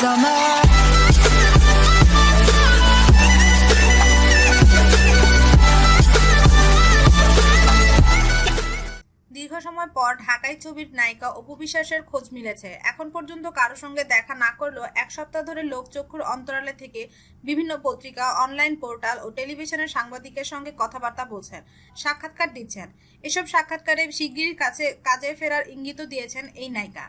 দীর্ঘ সময় পর ঢাকাই ছবির নায়িকা অপু বিশ্বাসের খোঁজ মিলেছে। এখন পর্যন্ত কারও সঙ্গে দেখা না করলেও এক সপ্তাহ ধরে লোকচক্ষুর অন্তরালে থেকে বিভিন্ন পত্রিকা, অনলাইন পোর্টাল ও টেলিভিশনের সাংবাদিকের সঙ্গে কথাবার্তা বলছেন, সাক্ষাৎকার দিচ্ছেন। এসব সাক্ষাৎকারে শিগগির কাছে, কাজে ফেরার ইঙ্গিতও দিয়েছেন এই নায়িকা।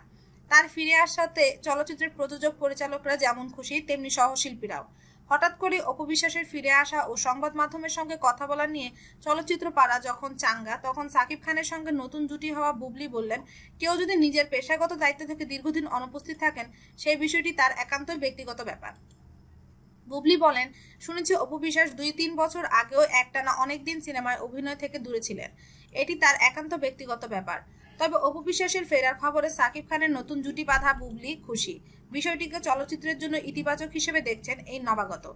তার ফিরে আসাতে চলচ্চিত্রের প্রযোজক পরিচালকরা যেমন খুশি, তেমনি সহশিল্পীরাও। হঠাৎ করে অপবিশ্বাসের ফিরে আসা ও সংবাদ মাধ্যমের সঙ্গে কথা বলা নিয়ে চলচ্চিত্র পাড়া যখন চাঙ্গা, তখন সাকিব খানের সঙ্গে নতুন জুটি হওয়া বুবলি বললেন, কেউ যদি নিজের পেশাগত দায়িত্ব থেকে দীর্ঘদিন অনুপস্থিত থাকেন, সেই বিষয়টি তার একান্তই ব্যক্তিগত ব্যাপার। বুবলি বলেন, শুনেছি অপু বিশ্বাস দুই তিন বছর আগেও একটানা অনেকদিন সিনেমায় অভিনয় থেকে দূরে ছিলেন। এটি তার একান্ত ব্যক্তিগত ব্যাপার। তবে অপু বিশ্বাসের ফেরার খবরে সাকিব খানের নতুন জুটি বাঁধা বুবলি খুশি। বিষয়টিকে চলচ্চিত্রের জন্য ইতিবাচক হিসেবে দেখছেন এই নবাগত।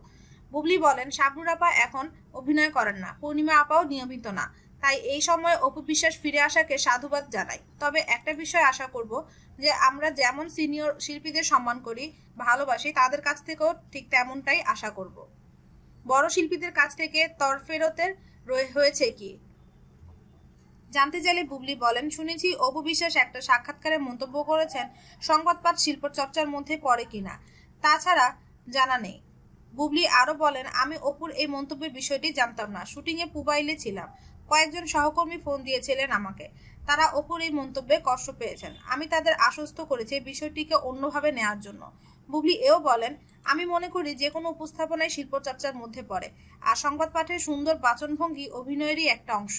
বুবলি বলেন, শাবনুর আপা এখন অভিনয় করেন না, পূর্ণিমা আপাও নিয়মিত না। তাই এই সময় অপু বিশ্বাস ফিরে আসাকে সাধুবাদ জানাই। তবে একটা বিষয় আশা করব যে, আমরা যেমন সিনিয়র শিল্পীদের সম্মান করি, ভালোবাসি, তাদের কাছ থেকেও ঠিক তেমনটাই আশা করব। বড় শিল্পীদের কাছ থেকে তরফেরতের রয়ে- হয়েছে কি? জানতে চাইলে বুবলি বলেন, শুনেছি অপু বিশ্বাস একটা সাক্ষাৎকারে মন্তব্য করেছেন, সংবাদপাঠ শিল্প চর্চার মধ্যে পড়ে কিনা, তাছাড়া জানা নেই। বুবলি আরও বলেন, আমি অপুর এই মন্তব্যের বিষয়টি জানতাম না, শুটিংয়ে পুবাইলে ছিলাম। কয়েকজন সহকর্মী ফোন দিয়েছিলেন আমাকে। তারা অপুর এই মন্তব্যে কষ্ট পেয়েছেন। আমি তাদের আশ্বস্ত করেছি বিষয়টিকে অন্যভাবে নেওয়ার জন্য। বুবলি এও বলেন, আমি মনে করি যে কোনো উপস্থাপনায় শিল্পচর্চার মধ্যে পড়ে, আর সংবাদ পাঠের সুন্দর বাচনভঙ্গি অভিনয়েরই একটা অংশ।